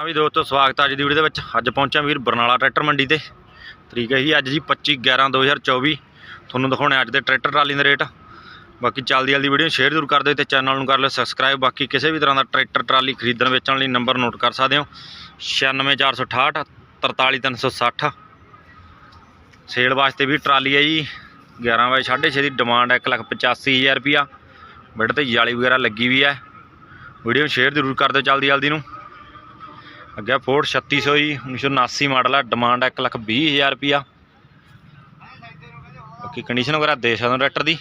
ਹਾਂ ਵੀ ਦੋਸਤੋ, ਸਵਾਗਤ ਹੈ ਅੱਜ ਦੀ ਵੀਡੀਓ ਦੇ ਵਿੱਚ। ਅੱਜ ਪਹੁੰਚਿਆ ਵੀਰ ਬਰਨਾਲਾ ਟਰੈਕਟਰ ਮੰਡੀ ਤੇ। ਤਰੀਕ ਹੈ ਜੀ ਅੱਜ ਜੀ 25 11 2024 ਤੁਹਾਨੂੰ ਦਿਖਾਉਣੇ ਅੱਜ ਦੇ ਟਰੈਕਟਰ ਟਰਾਲੀ ਦੇ ਰੇਟ। ਬਾਕੀ ਚੱਲਦੀ ਜਲਦੀ ਵੀਡੀਓ ਸ਼ੇਅਰ ਜ਼ਰੂਰ ਕਰ ਦਿਓ ਤੇ ਚੈਨਲ ਨੂੰ ਕਰ ਲਿਓ ਸਬਸਕ੍ਰਾਈਬ ਬਾਕੀ ਕਿਸੇ ਵੀ ਤਰ੍ਹਾਂ ਦਾ ਟਰੈਕਟਰ ਟਰਾਲੀ ਖਰੀਦਣ ਵੇਚਣ ਲਈ ਨੰਬਰ ਨੋਟ ਕਰ ਸਕਦੇ ਹੋ। 96468 43360 ਸੇਲ ਵਾਸਤੇ ਵੀ ਟਰਾਲੀ ਹੈ ਜੀ। 11 ਬਾਈ 6.5 ਦੀ ਡਿਮਾਂਡ ਹੈ 185000 ਰੁਪਿਆ ਬੈਡ ਤੇ ਜਾਲੀ ਵਗੈਰਾ ਲੱਗੀ ਵੀ ਹੈ। ਵੀਡੀਓ ਸ਼ੇਅਰ ਜ਼ਰੂਰ ਕਰ ਦਿਓ ਜਲਦੀ ਜਲਦੀ ਨੂੰ। ਅੱਗੇ ਫੋਰਡ 3600 ਜੀ 1979 ਮਾਡਲ ਆ ਡਿਮਾਂਡ ਹੈ 120000 ਰੁਪਿਆ ਬਾਕੀ ਕੰਡੀਸ਼ਨ ਵਗੈਰਾ ਦੇ ਸਕਦੇ ਹੋ ਟਰੈਕਟਰ ਦੀ।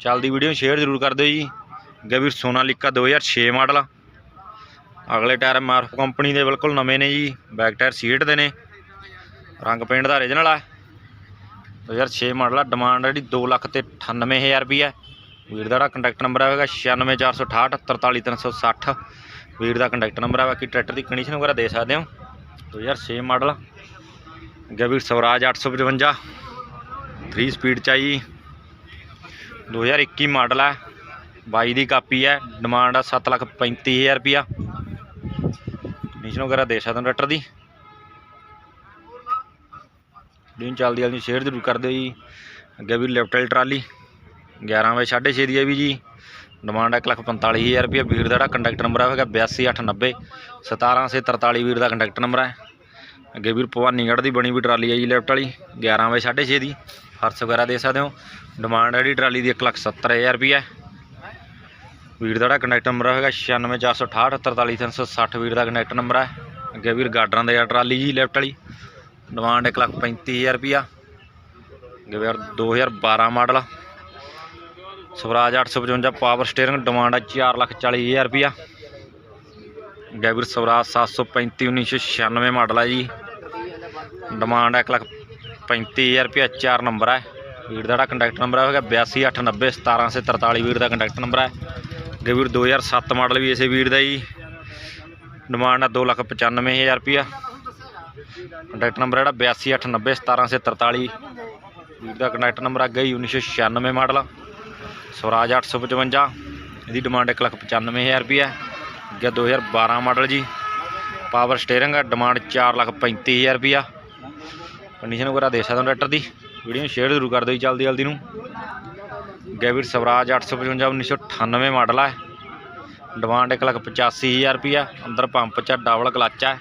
ਚੱਲਦੀ ਵੀਡੀਓ ਸ਼ੇਅਰ ਜ਼ਰੂਰ ਕਰ ਦਿਓ ਜੀ। ਅੱਗੇ ਵੀਰ ਸੋਨਾਲੀਕਾ 2006 ਮਾਡਲ ਆ। ਅਗਲੇ ਟਾਇਰ ਮਾਰਫ ਕੰਪਨੀ ਦੇ ਬਿਲਕੁਲ ਨਵੇਂ ਨੇ ਜੀ ਬੈਕ ਟਾਇਰ ਸੀਟ ਦੇ ਨੇ। ਰੰਗ ਪੇਂਟ ਦਾ ਓਰੀਜਨਲ ਆ। 2006 ਮਾਡਲ ਆ ਡਿਮਾਂਡ ਜਿਹੜੀ 2 ਲੱਖ ਤੇ 98000 ਰੁਪਿਆ ਵੀਰ ਦਾ ਜਿਹੜਾ ਕੰਟੈਕਟ ਨੰਬਰ ਹੈਗਾ 96468 43360 ਵੀਰ ਦਾ ਕੰਡਕਟਰ ਨੰਬਰ ਹੈ ਬਾਕੀ ਟਰੈਕਟਰ ਦੀ ਕੰਡੀਸ਼ਨ ਵਗੈਰਾ ਦੇ ਸਕਦੇ ਹੋ। 2006 ਮਾਡਲ ਅੱਗੇ ਵੀਰ ਸਵਰਾਜ 855 3 ਸਪੀਡ ਚ ਆ ਜੀ। 2021 ਮਾਡਲ ਹੈ 22 ਦੀ ਕਾਪੀ ਹੈ ਡਿਮਾਂਡ ਆ 735000 ਰੁਪਿਆ ਕੰਡੀਸ਼ਨ ਵਗੈਰਾ ਦੇ ਸਕਦੇ ਹੋ ਟਰੈਕਟਰ ਦੀ। ਵੀਡੀਓ ਚੱਲਦੀ ਜਲਦੀ ਸ਼ੇਅਰ ਜ਼ਰੂਰ ਕਰ ਦਿਓ ਜੀ। ਅੱਗੇ ਵੀ ਲੈਫਟ ਟਰਾਲੀ। 11 ਵਜੇ 6:30 ਦੀ ਹੈ ਵੀ ਜੀ। ਡਿਮਾਂਡ ਹੈ 145000 ਰੁਪਏ ਵੀਰ ਦਾ ਜਿਹੜਾ ਕੰਟੈਕਟ ਨੰਬਰ ਹੈਗਾ 82890 17643 ਵੀਰ ਦਾ ਕੰਟੈਕਟ ਨੰਬਰ ਹੈ ਅੱਗੇ ਵੀਰ ਭਵਾਨੀਗੜ੍ਹ ਦੀ ਬਣੀ ਵੀ ਟਰਾਲੀ ਹੈ ਜੀ ਲੈਫਟ ਵਾਲੀ 11 ਵਜੇ 6:30 ਦੀ। ਫਰਸ ਵਗੈਰਾ ਦੇ ਸਕਦੇ ਹੋ। ਡਿਮਾਂਡ ਹੈ ਜਿਹੜੀ ਟਰਾਲੀ ਦੀ 170000 ਰੁਪਏ ਵੀਰ ਦਾ ਜਿਹੜਾ ਕੰਟੈਕਟ ਨੰਬਰ ਹੈਗਾ 96468 43360 ਵੀਰ ਦਾ ਕੰਟੈਕਟ ਨੰਬਰ ਹੈ ਅੱਗੇ ਵੀਰ ਗਾਰਡਰਾਂ ਦਾ ਟਰਾਲੀ ਜੀ ਲੈਫਟ ਵਾਲੀ, ਡਿਮਾਂਡ 135000 ਰੁਪਿਆ ਅੱਗੇ ਵੀਰ 2012 model Swaraj 855 power steering demand ਹੈ 440000 ਰੁਪਿਆ ਗੈਵਰ ਸਵਰਾਜ 735 1996 ਮਾਡਲ ਹੈ ਜੀ। ਡਿਮਾਂਡ ਹੈ 135000 ਰੁਪਿਆ 4 ਨੰਬਰ ਹੈ ਵੀਰ ਦਾ ਜਿਹੜਾ ਕੰਟੈਕਟ ਨੰਬਰ ਹੈਗਾ 8289 17743 ਵੀਰ ਦਾ ਕੰਟੈਕਟ ਨੰਬਰ ਹੈ ਗੈਵਰ 2007 ਮਾਡਲ ਵੀ ਇਸੇ ਵੀਰ ਦਾ ਜੀ। ਡਿਮਾਂਡ ਹੈ 295000 ਰੁਪਿਆ ਕੰਟੈਕਟ ਨੰਬਰ ਜਿਹੜਾ 8289 17743 ਵੀਰ ਦਾ ਕੰਟੈਕਟ ਨੰਬਰ ਅੱਗੇ ਹੀ 1996 ਮਾਡਲ ਸਵਰਾਜ 855 ਇਹਦੀ ਡਿਮਾਂਡ 195000 ਰੁਪਏ ਹੈ। ਅੱਗੇ 2012 ਮਾਡਲ ਜੀ ਪਾਵਰ ਸਟੀਅਰਿੰਗ ਆ ਡਿਮਾਂਡ 435000 ਰੁਪਿਆ ਕੰਡੀਸ਼ਨ ਵਗੈਰਾ ਦੇ ਸਕਦੇ ਹੋ ਟਰੈਕਟਰ ਦੀ ਵੀਡੀਓ ਨੂੰ ਸ਼ੇਅਰ ਜ਼ਰੂਰ ਕਰ ਦਿਓ ਜੀ ਜਲਦੀ ਜਲਦੀ ਨੂੰ। ਗੈਵਿਰ ਸਵਰਾਜ 855 1998 ਮਾਡਲ ਹੈ ਡਿਮਾਂਡ 185000 ਰੁਪਿਆ ਅੰਦਰ ਪੰਪ ਚ ਡਬਲ ਕਲੱਚ ਹੈ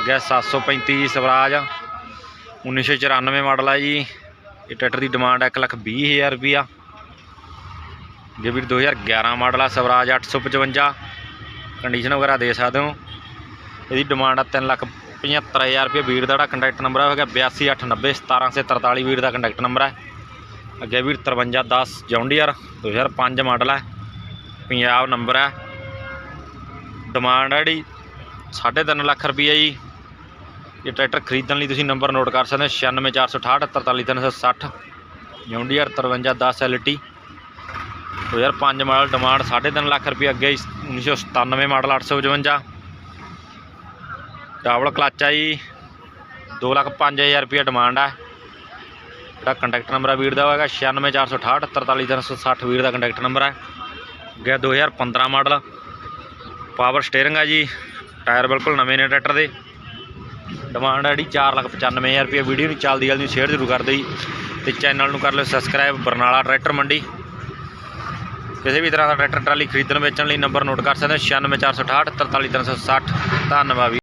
ਅੱਗੇ 735 ਸਵਰਾਜ 1994 ਮਾਡਲ ਹੈ ਜੀ। ਇਹ ਟਰੈਕਟਰ ਦੀ ਡਿਮਾਂਡ ਹੈ 120000 ਰੁਪਿਆ ਜੇ ਵੀਰ 2011 ਮਾਡਲ ਆ, ਸਵਰਾਜ 855 ਕੰਡੀਸ਼ਨ ਵਗੈਰਾ ਦੇ ਸਕਦੇ ਹੋ। ਇਹਦੀ ਡਿਮਾਂਡ ਆ 3 ਲੱਖ 75000 ਰੁਪਏ। ਵੀਰ ਦਾ ਜਿਹੜਾ ਕੰਟੈਕਟ ਨੰਬਰ ਹੈਗਾ 8289 17743 ਵੀਰ ਦਾ ਕੰਟੈਕਟ ਨੰਬਰ ਹੈ ਅੱਗੇ ਵੀਰ 5310 ਜੌਂਡੀਅਰ 2005 ਮਾਡਲ ਹੈ ਪੰਜਾਬ ਨੰਬਰ ਹੈ ਡਿਮਾਂਡ ਹੈ ਜਿਹੜੀ 3.5 ਲੱਖ ਰੁਪਏ ਜੀ। ਇਹ ਟਰੈਕਟਰ ਖਰੀਦਣ ਲਈ ਤੁਸੀਂ ਨੰਬਰ ਨੋਟ ਕਰ ਸਕਦੇ ਹੋ 96468 43360 John Deere 5310 LT 2005 model demand 3.5 lakh ਰੁਪਏ ਅੱਗੇ 1997 ਮਾਡਲ 855 ਡਬਲ ਕਲੱਚ ਆ ਜੀ 2 ਲੱਖ 5000 ਰੁਪਏ ਡਿਮਾਂਡ ਆ। ਜਿਹੜਾ ਕੰਟੈਕਟ ਨੰਬਰ ਆ ਵੀਰ ਦਾ ਹੋਏਗਾ 96468 43360 ਵੀਰ ਦਾ ਕੰਟੈਕਟ ਨੰਬਰ ਹੈ ਅੱਗੇ 2015 ਮਾਡਲ ਪਾਵਰ ਸਟੀਅਰਿੰਗ ਆ ਜੀ ਟਾਇਰ ਬਿਲਕੁਲ ਨਵੇਂ ਨੇ ਟਰੈਕਟਰ ਦੇ। ਡਿਮਾਂਡ ਆ ਜਿਹੜੀ 4 ਲੱਖ 95000 ਰੁਪਏ ਵੀਡੀਓ ਨੂੰ ਚੱਲਦੀ, ਜਲਦੀ ਸ਼ੇਅਰ ਜ਼ਰੂਰ ਕਰ ਦਿਓ ਜੀ। ਤੇ ਚੈਨਲ ਨੂੰ ਕਰ ਲਿਓ ਸਬਸਕ੍ਰਾਈਬ ਬਰਨਾਲਾ ਟਰੈਕਟਰ ਮੰਡੀ। ਕਿਸੇ ਵੀ ਤਰ੍ਹਾਂ ਦਾ ਟਰੈਕਟਰ ਟਰਾਲੀ ਖਰੀਦਣ ਵੇਚਣ ਲਈ ਨੰਬਰ ਨੋਟ ਕਰ ਸਕਦੇ ਹੋ। 96468 43360 ਧੰਨਵਾਦ ਵੀ